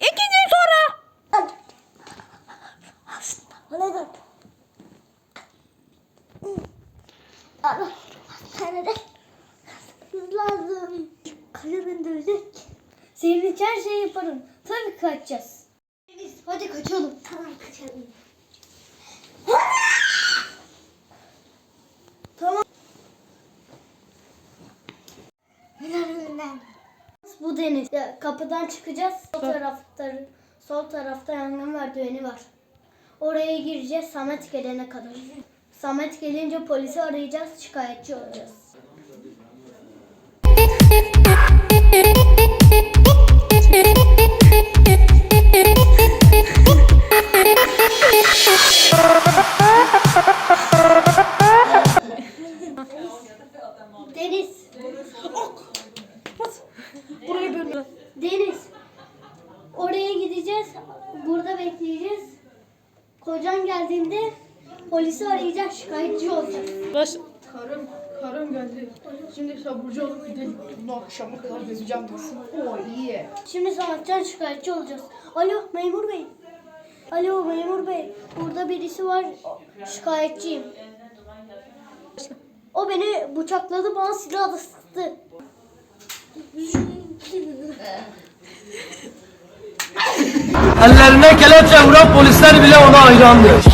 İki gün sonra. Bana bak. Ara hastanede lazım. Kalemi dövecek. Senin için her şeyi yaparım. Tabii kaçacağız. Deniz hadi kaçalım. Tamam kaçalım. Tamam. Nereden? Bu deniz. Ya, kapıdan çıkacağız. Sol tarafta, sol tarafta yangın merdiveni var. Oraya gireceğiz Samet gelene kadar. Samet gelince polisi arayacağız, şikayetçi olacağız. Oraya gideceğiz. Burada bekleyeceğiz. Kocan geldiğinde polisi arayacağız, şikayetçi olacağız. Baş... Karım, karım geldi. Şimdi sabırcı olup gidelim. Bu akşama kadar gezeceğim desin. O iyi. Şimdi Sametcan şikayetçi olacağız. Alo memur bey. Alo memur bey. Burada birisi var. Şikayetçiyim. O beni bıçakladı bana silahla sıktı. Ellerine kelepçe vuran polisler bile ona hayrandır.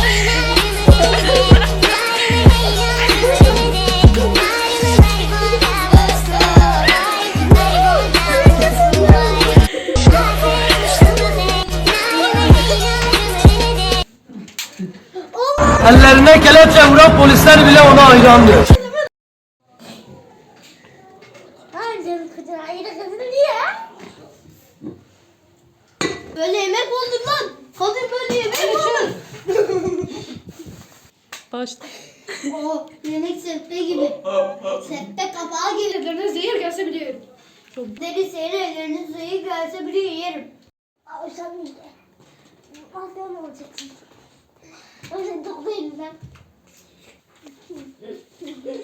Ellerine kelepçe vuran polisler bile ona hayrandır. Hayır canım kızın ayrı kızın diye. Böyle yemek oldu lan. Hadi böyle yemek olur. Baş... Oo, yemek septe gibi. Septe kapağı gibi. Ellerine zehir gelse bile yerim. Deniz senin ellerinin zayıf gelse bile yerim. Abi sen de. Mafya mı olacaksın? Sen çok beğendin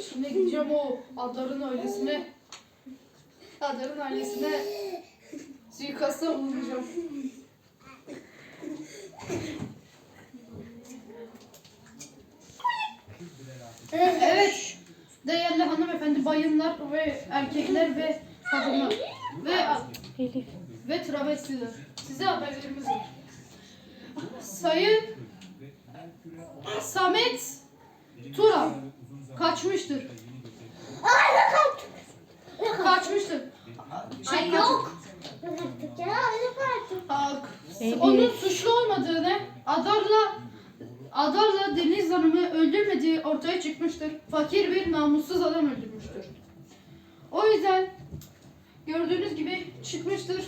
Şimdi gideceğim o Adar'ın ailesine. Adar'ın ailesine suikasta bulunacağım. Evet. Değerli bayınlar ve erkekler ve kadınlar ve Elif. ve travestiler. Size haberlerimiz var. Sayın Samet Turan kaçmıştır. Kaçmıştır. Ay yok. Bıraktık ya öyle bıraktık. Ak- Elif. Onun suçlu olmadığını Adar'la Adar'la Deniz Hanım'ı öldürmediği ortaya çıkmıştır. Fakir bir namussuz adam öldürmüştür. O yüzden gördüğünüz gibi çıkmıştır.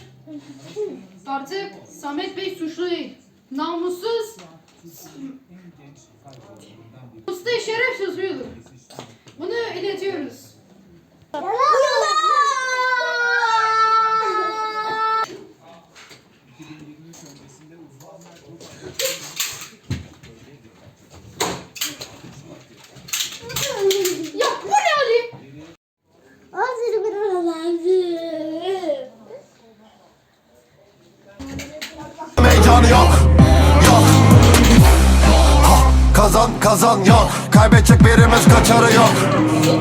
Artık Samet Bey suçlu değil. Namussuz Usta şeref suçludur. Bunu iletiyoruz. Kazan kazan yok. Kaybedecek birimiz kaçarı yok.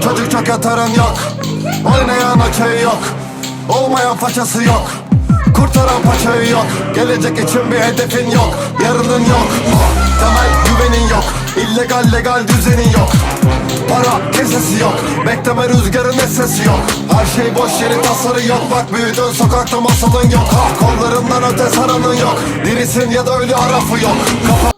Çocuk çok yatarın yok. Oynayan açığı yok. Olmayan façası yok. Kurtaran paçayı yok. Gelecek için bir hedefin yok. Yarının yok. Temel güvenin yok. İllegal legal düzenin yok. Para kesesi yok. Bekleme rüzgarın sesi yok. Her şey boş yeri tasarı yok. Bak büyüdün sokakta masalın yok. Ha, Kollarından öte saranın yok. Dirisin ya da ölü arafı yok. Kafa